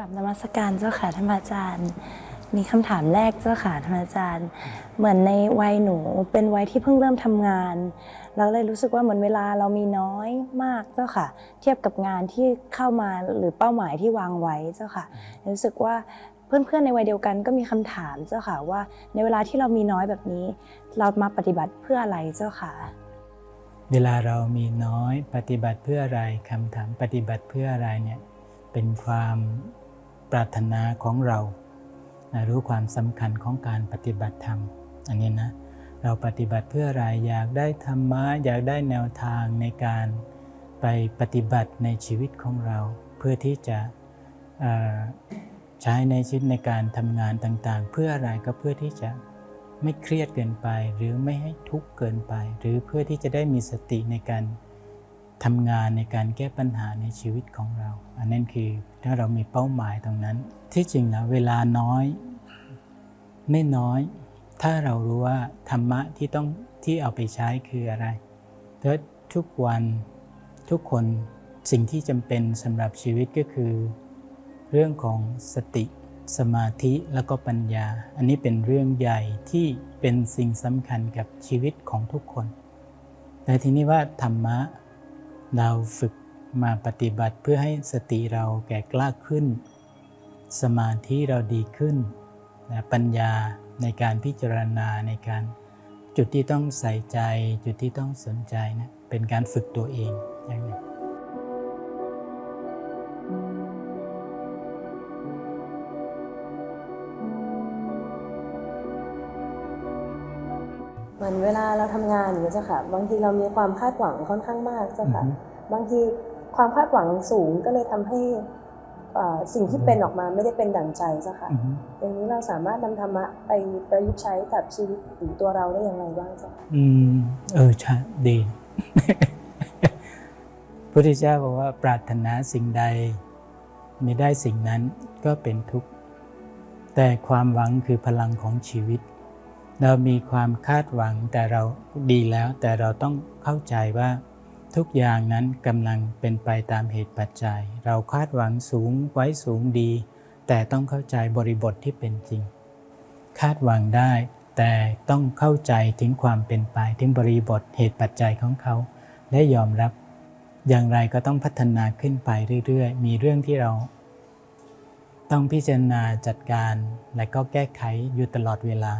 ลับนมัสการเจ้าค่ะท่านอาจารย์ มีคำถามแรกเจ้าค่ะท่านอาจารย์ เหมือนในวัยหนูเป็นวัยที่เพิ่งเริ่มทำงาน เราเลยรู้สึกว่าเหมือนเวลาเรามีน้อยมากเจ้าค่ะ เทียบกับงานที่เข้ามาหรือเป้าหมายที่วางไว้เจ้าค่ะ รู้สึกว่าเพื่อนๆในวัยเดียวกันก็มีคำถามเจ้าค่ะว่า ในเวลาที่เรามีน้อยแบบนี้ เรามาปฏิบัติเพื่ออะไรเจ้าค่ะ เวลาเรามีน้อยปฏิบัติเพื่ออะไรคำถามปฏิบัติเพื่ออะไรเนี่ยเป็นความ ปรารถนาของเรานะรู้ความสำคัญของการปฏิบัติธรรม อันนี้นะ เราปฏิบัติเพื่ออะไรอยากได้ธรรมะอยากได้แนวทางในการไปปฏิบัติในชีวิตของเรา เพื่อที่จะใช้ในชีวิตในการทำงานต่างๆ เพื่ออะไรก็เพื่อที่จะไม่เครียดเกินไป หรือไม่ให้ทุกข์เกินไป หรือเพื่อที่จะได้มีสติในการ ทำงานในการแก้ปัญหาในชีวิตของเรา อันนั้นคือถ้าเรามีเป้าหมายตรงนั้น ที่จริงแล้วเวลาน้อย ไม่น้อย ถ้าเรารู้ว่าธรรมะที่ต้องที่เอาไปใช้คืออะไรเพราะทุกวันทุกคนสิ่งที่จำเป็นสำหรับชีวิตก็คือ เรื่องของสติสมาธิแล้วก็ปัญญา อันนี้เป็นเรื่องใหญ่ที่เป็นสิ่งสำคัญกับชีวิตของทุกคน แต่ทีนี้ว่าธรรมะ เราฝึกมาปฏิบัติเพื่อให้สติเราแก่กล้าขึ้น สมาธิเราดีขึ้นนะปัญญาในการพิจารณาในการจุดที่ต้องใส่ใจ จุดที่ต้องสนใจนะเป็นการฝึกตัวเองอย่างหนี้าทำงานอย่างนี้ยเจ้าค่ะบางทีเรามีความคาดหวังค่อนข้างมากเจ้าค่ะอือฮึบางทีความคาดหวังสูงก็เลยทำให้เอ่อสิ่งที่เป็นออกมาไม่ได้เป็นดั่งใจเจ้าค่ะอือฮึอย่างนี้เราสามารถนำธรรมะไปประยุกต์ใช้กับชีวิตหรือตัวเราได้อย่างไรบ้างเจ้าค่ะอืมเออใช่ดีพุทธเจ้าบอกว่าปรารถนาสิ่งใดไม่ได้สิ่งนั้นก็เป็นทุกข์แต่ความหวังคือพลังของชีวิต เรามีความคาดหวังแต่เราดีแล้วแต่เราต้องเข้าใจว่าทุกอย่างนั้นกำลังเป็นไปตามเหตุปัจจัย เราคาดหวังสูงไว้สูงดี แต่ต้องเข้าใจบริบทที่เป็นจริง คาดหวังได้แต่ต้องเข้าใจถึงความเป็นไปถึงบริบทเหตุปัจจัยของเขา และยอมรับ อย่างไรก็ต้องพัฒนาขึ้นไปเรื่อยๆ มีเรื่องที่เรา ต้องพิจารณาจัดการและก็แก้ไขอยู่ตลอดเวลา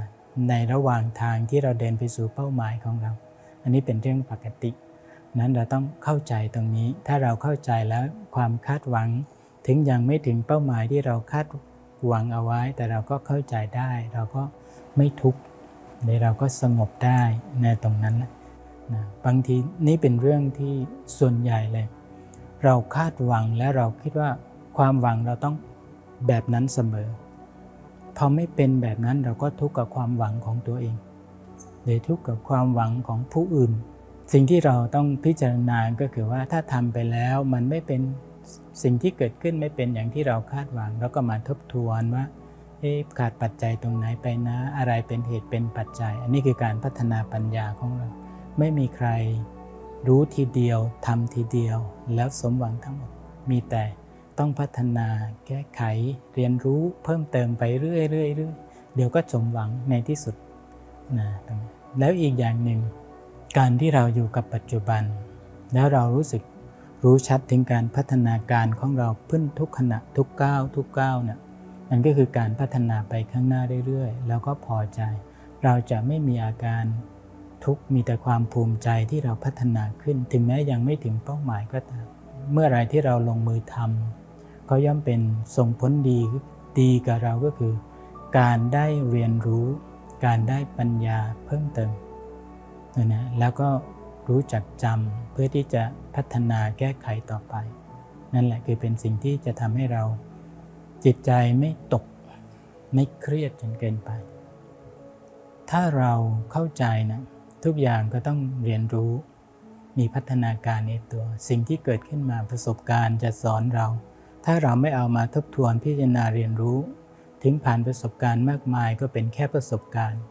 ในระหว่างทางที่เราเดินไปสู่เป้าหมายของเรา อันนี้เป็นเรื่องปกติ นั้นเราต้องเข้าใจตรงนี้ ถ้าเราเข้าใจแล้วความคาดหวัง ถึงยังไม่ถึงเป้าหมายที่เราคาดหวังเอาไว้ แต่เราก็เข้าใจได้ เราก็ไม่ทุกข์ในเราก็สงบได้ในตรงนั้นนะนะบางทีนี่เป็นเรื่องที่ส่วนใหญ่เลย เราคาดหวังและเราคิดว่าความหวังเราต้องแบบนั้นเสมอ พอไม่เป็นแบบนั้นเราก็ทุกข์กับความหวังของตัวเองหรือทุกข์กับความหวังของผู้อื่น สิ่งที่เราต้องพิจารณาก็คือว่าถ้าทำไปแล้วมันไม่เป็นสิ่งที่เกิดขึ้นไม่เป็นอย่างที่เราคาดหวังเราก็มาทบทวนว่าขาดปัจจัยตรงไหนไปนะ อะไรเป็นเหตุเป็นปัจจัย อันนี้คือการพัฒนาปัญญาของเรา ไม่มีใครรู้ทีเดียวทำทีเดียวแล้วสมหวังทั้งหมดมีแต่ ต้องพัฒนาแก้ไขเรียนรู้เพิ่มเติมไปเรื่อยๆเรื่อยเดี๋ยวก็สมหวังในที่สุดนะแล้วอีกอย่างหนึ่ง การที่เราอยู่กับปัจจุบัน แล้วเรารู้สึกรู้ชัดถึงการพัฒนาการของเราพึ่นทุกขณะทุกก้าวทุกก้าวเนี่ยมันก็คือการพัฒนาไปข้างหน้าเรื่อยๆ แล้วก็พอใจ เราจะไม่มีอาการทุกมีแต่ความภูมิใจที่เราพัฒนาขึ้น ถึงแม้ยังไม่ถึงเป้าหมายก็ตาม เมื่อไรที่เราลงมือทำ ก็ย่อมเป็นส่งผลดีดีกับเราก็คือ การได้เรียนรู้ การได้ปัญญาเพิ่มเติมนะแล้วก็รู้จักจำเพื่อที่จะพัฒนาแก้ไขต่อไป นั่นแหละคือเป็นสิ่งที่จะทำให้เราจิตใจไม่ตกไม่เครียดจนเกินไป ถ้าเราเข้าใจนะทุกอย่างก็ต้องเรียนรู้ มีพัฒนาการในตัว สิ่งที่เกิดขึ้นมาประสบการณ์จะสอนเรา ถ้าเราไม่เอามาทบทวนพิจารณาเรียนรู้ ถึงผ่านประสบการณ์มากมายก็เป็นแค่ประสบการณ์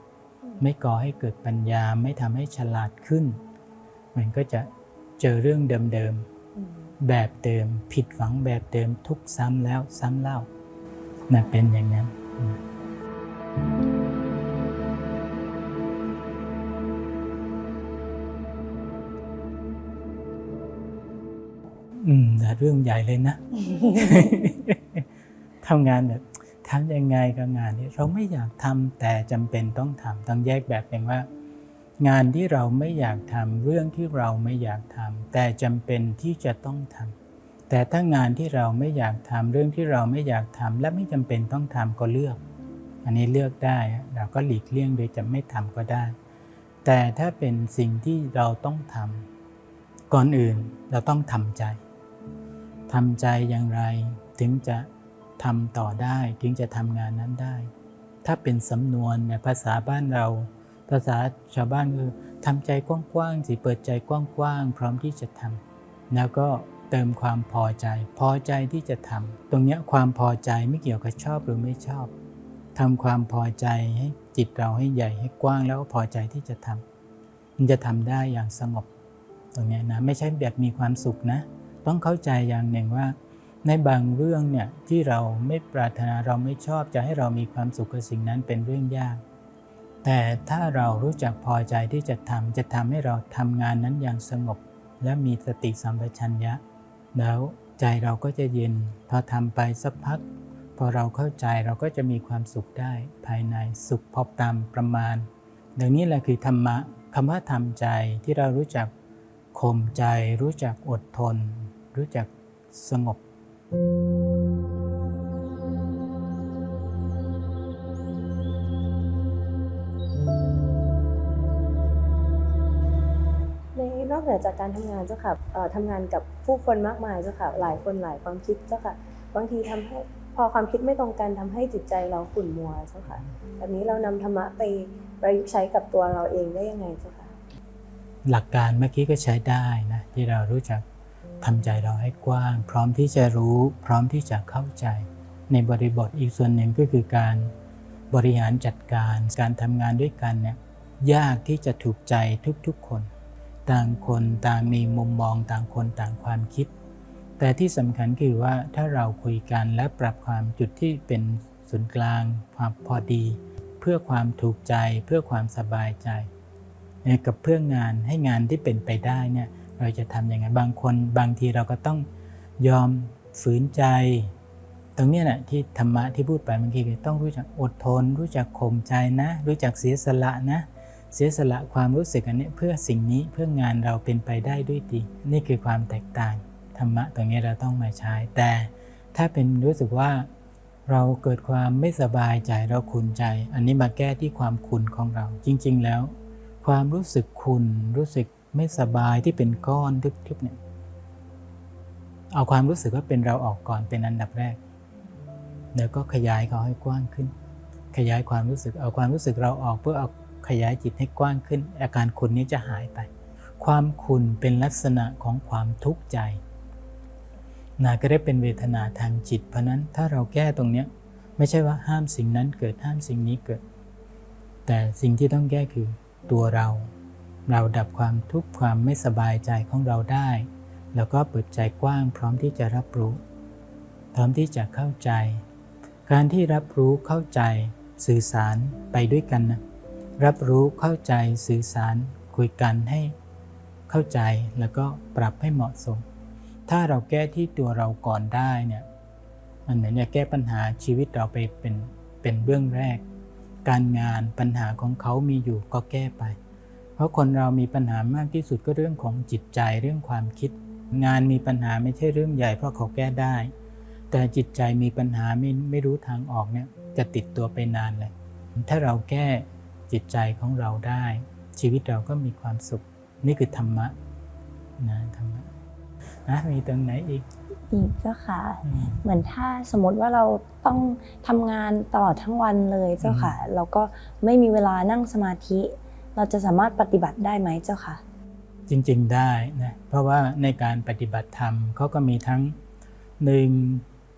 ไม่ก่อให้เกิดปัญญาไม่ทำให้ฉลาดขึ้น มันก็จะเจอเรื่องเดิมๆแบบเดิม ผิดหวังแบบเดิมทุกซ้ำแล้วซ้ำเล่านะเป็นอย่างนั้น นะอืมแต่เรื่องใหญ่เลยนะทำงานแบบทำยังไงกับงานนี้เราไม่อยากทำแต่จำเป็นต้องทำต้องแยกแบบหนึ่งว่า งานที่เราไม่อยากทำเรื่องที่เราไม่อยากทำแต่จำเป็นที่จะต้องทำแต่ถ้างานที่เราไม่อยากทำเรื่องที่เราไม่อยากทำและไม่จำเป็นต้องทำก็เลือก อันนี้เลือกได้เราก็หลีกเลี่ยงโดยจะไม่ทำก็ได้ แต่ถ้าเป็นสิ่งที่เราต้องทำก่อนอื่นเราต้องทำใจ ทำใจอย่างไรถึงจะทำต่อได้ถึงจะทำงานนั้นได้ ถ้าเป็นสำนวนในภาษาบ้านเรา ภาษาชาวบ้านคือทำใจกว้างๆสิเปิดใจกว้างๆพร้อมที่จะทำแล้วก็เติมความพอใจ พอใจที่จะทำตรงเนี้ยความพอใจไม่เกี่ยวกับชอบหรือไม่ชอบทำความพอใจให้จิตเราให้ใหญ่ให้กว้างแล้วพอใจที่จะทำมันจะทำได้อย่างสงบ ตรงเนี้ยนะไม่ใช่แบบมีความสุขนะ ต้องเข้าใจอย่างหนึ่งว่า ในบางเรื่องเนี่ยที่เราไม่ปรารถนาเราไม่ชอบจะให้เรามีความสุขกับสิ่งนั้นเป็นเรื่องยาก แต่ถ้าเรารู้จักพอใจที่จะทำจะทำให้เราทำงานนั้นอย่างสงบ และมีสติสัมปชัญญะ แล้วใจเราก็จะเย็นพอทำไปสักพัก พอเราเข้าใจเราก็จะมีความสุขได้ภายในสุขพอตามประมาณ ดังนี้แหละคือธรรมะคำว่าทำใจที่เรารู้จักข่มใจรู้จักอดทน รู้จักสงบ ในนอกเหนือจากการทำงานเจ้าค่ะเอ่อทำงานกับผู้คนมากมายเจ้าค่ะ หลายคนหลายความคิดเจ้าค่ะ บางทีทำให้พอความคิดไม่ตรงกันทำให้จิตใจเราขุ่นมัวเจ้าค่ะ แบบนี้เรานำธรรมะไปประยุกต์ใช้กับตัวเราเองได้ยังไงเจ้าค่ะ หลักการเมื่อกี้ก็ใช้ได้นะที่เรารู้จัก ทำใจเราให้กว้าง พร้อมที่จะรู้ พร้อมที่จะเข้าใจ ในบริบทอีกส่วนหนึ่งก็คือการบริหารจัดการการทำงานด้วยกันเนี่ยยากที่จะถูกใจทุกๆคน ต่างคนต่างมีมุมมองต่างคนต่างความคิด แต่ที่สำคัญคือว่าถ้าเราคุยกันและปรับความจุดที่เป็นศูนย์กลาง ความพอดี เพื่อความถูกใจเพื่อความสบายใจ กับเพื่องานให้งานที่เป็นไปได้เนี่ย เราจะทำยังไงบางคนบางทีเราก็ต้องยอมฝืนใจ ตรงนี้ยแหละที่ธรรมะที่พูดไปเมื่อกี้คือต้องรู้จักอดทน รู้จักข่มใจนะ รู้จักเสียสละนะ เสียสละความรู้สึกอันนี้เพื่อสิ่งนี้เพื่องานเราเป็นไปได้ด้วยดี นี่คือความแตกต่าง ธรรมะตรงนี้เราต้องมาใช้ แต่ถ้าเป็นรู้สึกว่าเราเกิดความไม่สบายใจเราขุนใจ อันนี้มาแก้ที่ความขุนของเรา จริง ๆ แล้ว ความรู้สึกขุนรู้สึก ไม่สบายที่เป็นก้อนทึบๆเนี่ยเอาความรู้สึกว่าเป็นเราออกก่อนเป็นอันดับแรก แล้วก็ขยายเขาให้กว้างขึ้น ขยายความรู้สึกเอาความรู้สึกเราออกเพื่อเอาขยายจิตให้กว้างขึ้น อาการขุนนี้จะหายไป ความขุนเป็นลักษณะของความทุกข์ใจนาก็ได้เป็นเวทนาทางจิต เพราะนั้นถ้าเราแก้ตรงเนี้ยไม่ใช่ว่าห้ามสิ่งนั้นเกิดห้ามสิ่งนี้เกิด แต่สิ่งที่ต้องแก้คือตัวเรา เราดับความทุกข์ความไม่สบายใจของเราได้ แล้วก็เปิดใจกว้างพร้อมที่จะรับรู้ พร้อมที่จะเข้าใจ การที่รับรู้เข้าใจ สื่อสารไปด้วยกันนะรับรู้เข้าใจสื่อสารคุยกันให้ เข้าใจแล้วก็ปรับให้เหมาะสม ถ้าเราแก้ที่ตัวเราก่อนได้เนี่ยมันเหมือนจะแก้ปัญหาชีวิตเราไปเป็นเป็นเบื้องแรก การงานปัญหาของเขามีอยู่ก็แก้ไป เพราะคนเรามีปัญหามากที่สุดก็เรื่องของจิตใจเรื่องความคิด งานมีปัญหาไม่ใช่เรื่องใหญ่เพราะเขาแก้ได้ แต่จิตใจมีปัญหาไม่ไม่รู้ทางออกเนี่ยจะติดตัวไปนานเลย ถ้าเราแก้จิตใจของเราได้ ชีวิตเราก็มีความสุข นี่คือธรรมะนะธรรมะนะมีตรงไหนอีกอีกเจ้าค่ะอืมเหมือนถ้าสมมติว่าเราต้องทำงานตลอดทั้งวันเลยเจ้าค่ะ เราก็ไม่มีเวลานั่งสมาธิ เราจะสามารถปฏิบัติได้ไหมเจ้าค่ะ จริงๆได้นะเพราะว่าในการปฏิบัติธรรมเขาก็มีทั้งหนึ่ง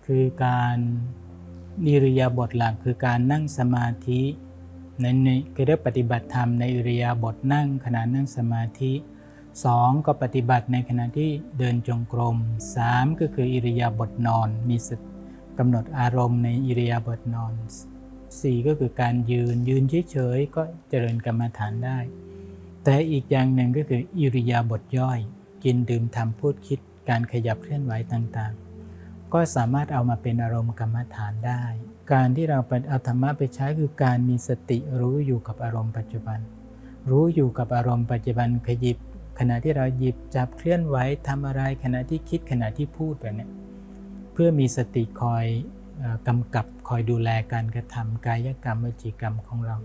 คือการนิริยาบทหลักคือการนั่งสมาธิในในคือเรียกปฏิบัติธรรมในอิริยาบถนั่งขณะนั่งสมาธิสองก็ปฏิบัติในขณะที่เดินจงกรมสามก็คืออิริยาบถนอน มีสกำหนดอารมณ์ในอิริยาบถนอน สี่ก็คือการยืนยืนเฉยๆก็เจริญกรรมฐานได้ แต่อีกอย่างหนึ่งก็คืออิริยาบถย่อย กินดื่มทำพูดคิดการขยับเคลื่อนไหวต่างๆ ก็สามารถเอามาเป็นอารมณ์กรรมฐานได้ การที่เราเอาธรรมะไปใช้คือการมีสติรู้อยู่กับอารมณ์ปัจจุบัน รู้อยู่กับอารมณ์ปัจจุบันขยิบ ขณะที่เราหยิบจับเคลื่อนไหวทำอะไรขณะที่คิดขณะที่พูดแบบนี้เพื่อมีสติคอย กำกับคอยดูแลการกระทำกายกรรมวจีกรรมของเรา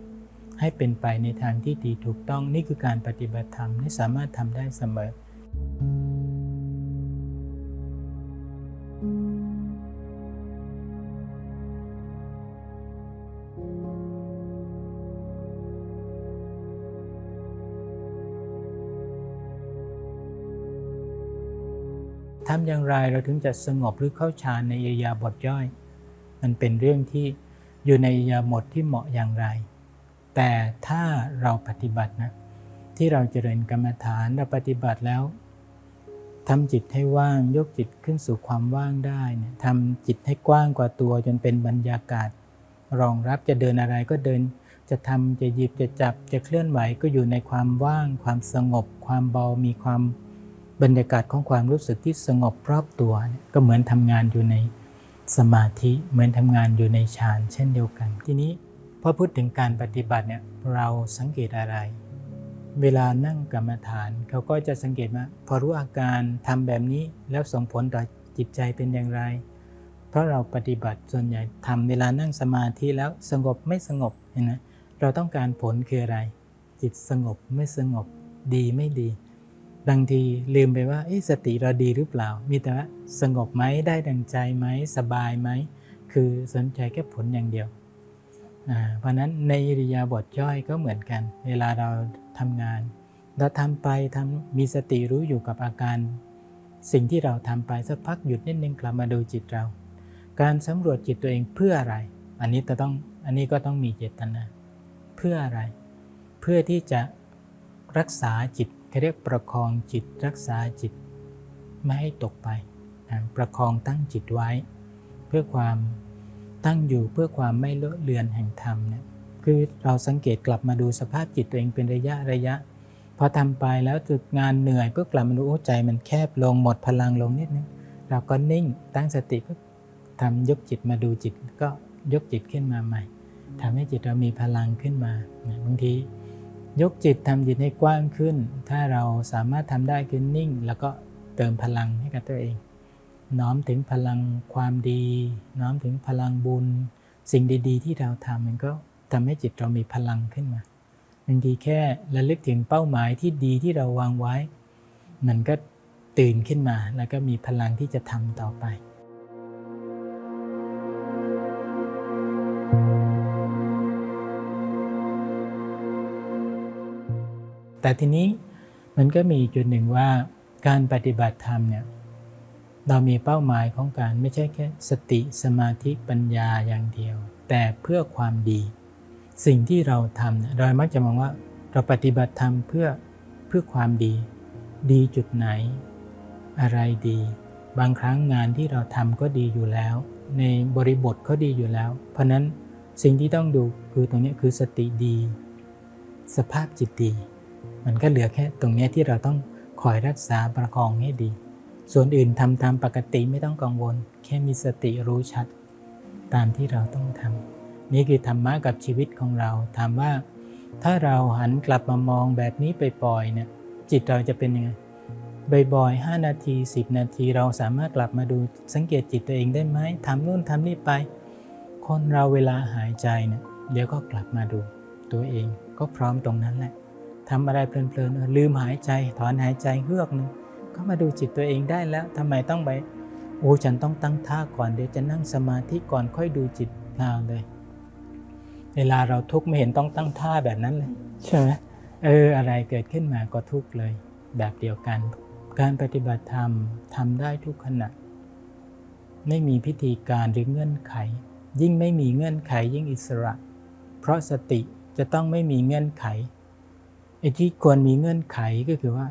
ให้เป็นไปในทางที่ดีถูกต้องนี่คือการปฏิบัติธรรมที่สามารถทำได้เสมอทำอย่างไรเราถึงจะสงบหรือเข้าฌานในอิริยาบถย่อย มันเป็นเรื่องที่อยู่ในยาบถที่เหมาะอย่างไร แต่ถ้าเราปฏิบัตินะ ที่เราเจริญกรรมฐานเราปฏิบัติแล้วทำจิตให้ว่างยกจิตขึ้นสู่ความว่างได้นี่ยทำจิตให้กว้างกว่าตัวจนเป็นบรรยากาศ รองรับจะเดินอะไรก็เดิน จะทำจะหยิบจะจับจะเคลื่อนไหวก็อยู่ในความว่าง ความสงบ ความเบามีความบรรยากาศของความรู้สึกที่สงบรอบตัว ก็เหมือนทำงานอยู่ใน สมาธิเหมือนทำงานอยู่ในฌานเช่นเดียวกัน ทีนี้พอพูดถึงการปฏิบัติเนี่ยเราสังเกตอะไร เวลานั่งกรรมฐานเขาก็จะสังเกตว่าพอรู้อาการทำแบบนี้แล้วส่งผลต่อจิตใจเป็นอย่างไร เพราะเราปฏิบัติส่วนใหญ่ทำเวลานั่งสมาธิแล้วสงบไม่สงบเห็นไหมเราต้องการผลคืออะไร จิตสงบไม่สงบดีไม่ดี บางทีลืมไปว่าสติเราดีหรือเปล่า มีแต่ว่าสงบไหมได้ดังใจไหมสบายไหม คือสนใจแค่ผลอย่างเดียว เพราะนั้นในอิริยาบถย่อยก็เหมือนกัน เวลาเราทำงาน เราทำไปทำมีสติรู้อยู่กับอาการ สิ่งที่เราทำไปสักพักหยุดนิดนึงกลับมาดูจิตเรา การสำรวจจิตตัวเองเพื่ออะไร อันนี้จะต้องอันนี้ก็ต้องมีเจตนา เพื่ออะไร เพื่อที่จะรักษาจิต เรียกประคองจิตรักษาจิต ไม่ให้ตกไปนะประคองตั้งจิตไว้ เพื่อความตั้งอยู่เพื่อความไม่เลอะเลือนแห่งธรรมเนี่ยคือเราสังเกตกลับมาดูสภาพจิตตัวเองเป็นระยะระยะ พอทำไปแล้วจุดงานเหนื่อยเพื่อกลับมาดูโอ้ใจมันแคบลงหมดพลังลงนิดนึงเราก็นิ่งตั้งสติก็ทำยกจิตมาดูจิตก็ยกจิตขึ้นมาใหม่ทำให้จิตเรามีพลังขึ้นมาบางที ยกจิตทำจิตให้กว้างขึ้น ถ้าเราสามารถทำได้คือนิ่ง แล้วก็เติมพลังให้กับตัวเอง น้อมถึงพลังความดี น้อมถึงพลังบุญ สิ่งดีๆ ที่เราทำมันก็ทำให้จิตเรามีพลังขึ้นมาบางทีแค่ระลึกถึงเป้าหมายที่ดีที่เราวางไว้ มันก็ตื่นขึ้นมาแล้วก็มีพลังที่จะทำต่อไป แต่ทีนี้มันก็มีจุดหนึ่งว่าการปฏิบัติธรรมเนี่ยเรามีเป้าหมายของการไม่ใช่แค่สติสมาธิปัญญาอย่างเดียว แต่เพื่อความดี สิ่งที่เราทำเนี่ยเรามักจะมองว่าเราปฏิบัติธรรมเพื่อเพื่อความดี ดีจุดไหน อะไรดี บางครั้งงานที่เราทำก็ดีอยู่แล้ว ในบริบทก็ดีอยู่แล้ว เพราะนั้นสิ่งที่ต้องดูคือตรงนี้คือสติดี สภาพจิตดี มันก็เหลือแค่ตรงนี้ที่เราต้องคอยรักษาประคองให้ดี ส่วนอื่นทำตามปกติไม่ต้องกังวล แค่มีสติรู้ชัด ตามที่เราต้องทำนี่คือธรรมะกับชีวิตของเราถามว่า ถ้าเราหันกลับมามองแบบนี้ไปปล่อยเนี่ยจิตเราจะเป็นยังไงบ่อยๆ 5 นาที 10 นาทีเราสามารถกลับมาดูสังเกตจิตตัวเองได้ไหมทำนู่นทำนี่ไป คนเราเวลาหายใจเนี่ยเดี๋ยวก็กลับมาดูตัวเองก็พร้อมตรงนั้นแหละ ทำอะไรเพลินๆลืมหายใจถอนหายใจเฮือกหนึ่งก็มาดูจิตตัวเองได้แล้วทำไมต้องไปโอ้ฉันต้องตั้งท่าก่อนเดี๋ยวจะนั่งสมาธิก่อนค่อยดูจิตเราเลย เวลาเราทุกข์ไม่เห็นต้องตั้งท่าแบบนั้นเลยใช่ไหมเอออะไรเกิดขึ้นมาก็ทุกข์เลย แบบเดียวกัน การปฏิบัติธรรมทำได้ทุกขณะ ไม่มีพิธีการหรือเงื่อนไข ยิ่งไม่มีเงื่อนไขยิ่งอิสระ เพราะสติจะต้องไม่มีเงื่อนไข อ้ที่ควรมีเงื่อนไขก็คือว่า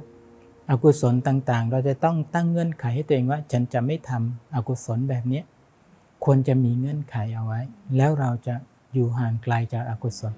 อากุศลต่างๆ เราจะต้องตั้งเงื่อนไขให้ตัวเองว่า ฉันจะไม่ทำอกุศลแบบเนี้ควรจะมีเงื่อนไขเอาไว้ แล้วเราจะอยู่ห่างไกลจากอากุศล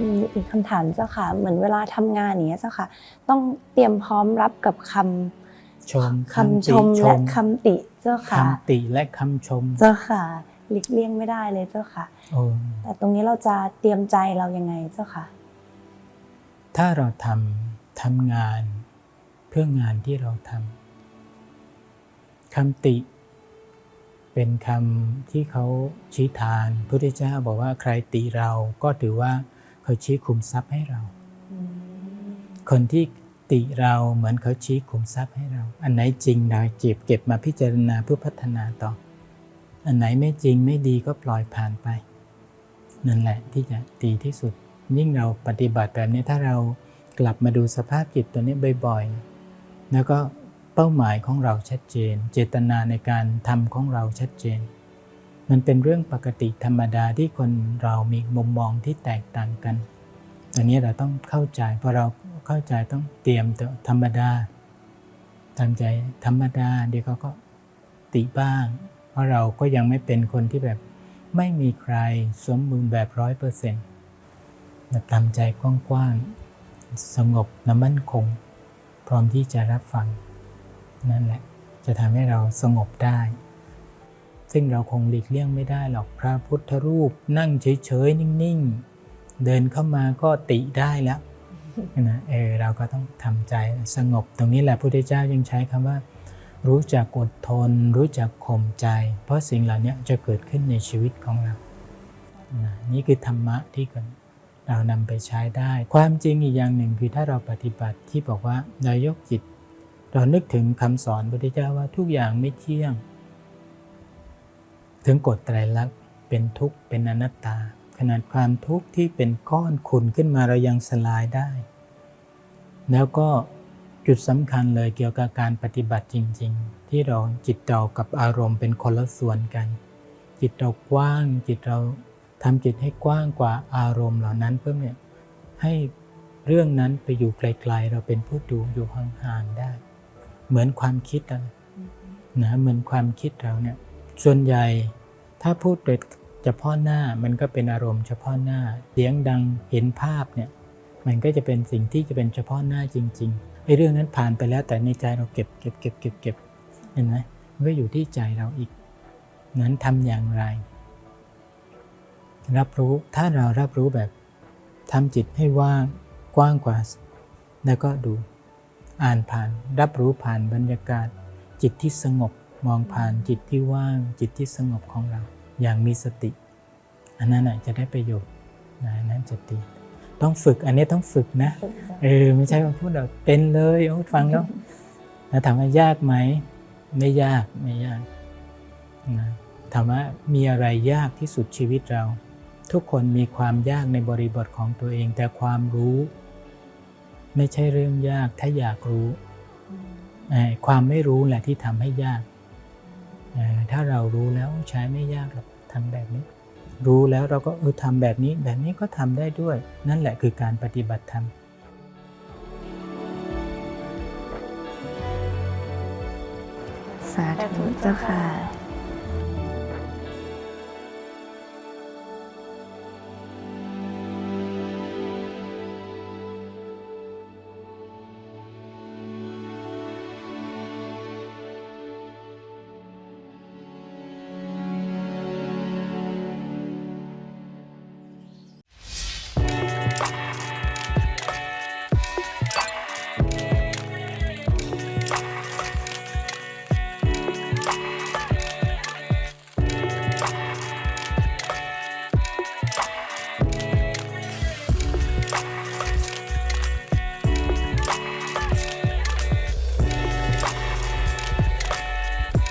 มีอีกคำถามเจ้าค่ะ เหมือนเวลาทำงานอย่างเงี้ยเจ้าค่ะ ต้องเตรียมพร้อมรับกับคำ ชมคำชติมและคำติเจ้าค่ะคำติและคำชม เจ้าค่ะหลีกเลี่ยงไม่ได้เลยเจ้าค่ะโอ้แต่ตรงนี้เราจะเตรียมใจเรายังไงเจ้าค่ะ ถ้าเราทำทำงานเพื่องานที่เราทำคำติ เป็นคำที่เขาชี้ทานพระพุทธเจ้าบอกว่าใครติเราก็ถือว่าเขาชี้คุมทรัพย์ให้เรา คนที่ ติเราเหมือนเขาชี้คุมทรัพย์ให้เรา อันไหนจริงเราเก็บเก็บมาพิจารณาเพื่อพัฒนาต่อ อันไหนไม่จริงไม่ดีก็ปล่อยผ่านไป นั่นแหละที่จะดีที่สุด ยิ่งเราปฏิบัติแบบนี้ถ้าเรากลับมาดูสภาพจิตตัวนี้บ่อยๆ แล้วก็เป้าหมายของเราชัดเจน เจตนาในการทำของเราชัดเจน มันเป็นเรื่องปกติธรรมดาที่คนเรามีมุมมองที่แตกต่างกันอันนี้เราต้องเข้าใจพอเรา เข้าใจต้องเตรียมตัวธรรมดาทำใจธรรมดาเดี๋ยวเขาก็ติบ้าง เพราะเราก็ยังไม่เป็นคนที่แบบไม่มีใครสมบูรณ์แบบร้อยเปอร์เซ็นต์ทำใจกว้างๆ สงบและมั่นคง พร้อมที่จะรับฟัง นั่นแหละ จะทำให้เราสงบได้ ซึ่งเราคงหลีกเลี่ยงไม่ได้หรอกพระพุทธรูป นั่งเฉยๆ นิ่งๆ เดินเข้ามาก็ติได้แล้ว นะเออเราก็ต้องทำใจสงบ ตรงนี้แหละพระพุทธเจ้ายังใช้คำว่า รู้จักอดทน รู้จักข่มใจ เพราะสิ่งเหล่านี้จะเกิดขึ้นในชีวิตของเรานะนี่คือธรรมะที่เรานำไปใช้ได้ ความจริงอีกอย่างหนึ่งคือถ้าเราปฏิบัติที่บอกว่าเรายกจิต เรานึกถึงคำสอนพระพุทธเจ้าว่าทุกอย่างไม่เที่ยง ถึงกฎไตรลักษณ์เป็นทุกข์เป็นอนัตตา ขนาดความทุกข์ที่เป็นก้อนขุ่นขึ้นมาเรายังสลายได้ แล้วก็จุดสำคัญเลยเกี่ยวกับการปฏิบัติจริง ๆ ที่เราจิตเรากับอารมณ์เป็นคนละส่วนกัน จิตเรากว้าง จิตเราทำจิตให้กว้างกว่าอารมณ์เหล่านั้นเพื่อเนี่ยให้เรื่องนั้นไปอยู่ไกลๆ เราเป็นผู้ดูอยู่ห่างๆได้ เหมือนความคิดอะนะเหมือนความคิดเราเนี่ยส่วนใหญ่ถ้าพูดโดย ฉพาะหน้ามันก็เป็นอารมณ์เฉพาะหน้า เสียงดังเห็นภาพเนี่ยมันก็จะเป็นสิ่งที่จะเป็นเฉพาะหน้าจริงๆไอ้เรื่องนั้นผ่านไปแล้วแต่ในใจเราเก็บเก็บเก็บเก็บเก็บเห็นไหมมันก็อยู่ที่ใจเราอีก นั้นทำอย่างไร รับรู้ถ้าเรารับรู้แบบทำจิตให้ว่างกว้างกว่า แล้วก็ดูอ่านผ่าน รับรู้ผ่านบรรยากาศ จิตที่สงบมองผ่านจิตที่ว่าง จิตที่สงบของเรา อย่างมีสติ อันนั้นน่ะจะได้ประโยชน์นะอันนั้นจะดีต้องฝึกอันนี้ต้องฝึกนะเออไม่ใช่ว่าพูดแบบเป็นเลยโอ้ฟังแล้วแล้วถามว่ายากไหมไม่ยากไม่ยากนะถามว่ามีอะไรยากที่สุดชีวิตเรา ทุกคนมีความยากในบริบทของตัวเอง แต่ความรู้ ไม่ใช่เรื่องยากถ้าอยากรู้เอ่อความไม่รู้แหละที่ทำให้ยากเอ่อ ถ้าเรารู้แล้วใช้ไม่ยากหรอกทำแบบนี้ รู้แล้วเราก็เออทำแบบนี้ แบบนี้ก็ทำได้ด้วย นั่นแหละคือการปฏิบัติธรรมสาธุเจ้าค่ะ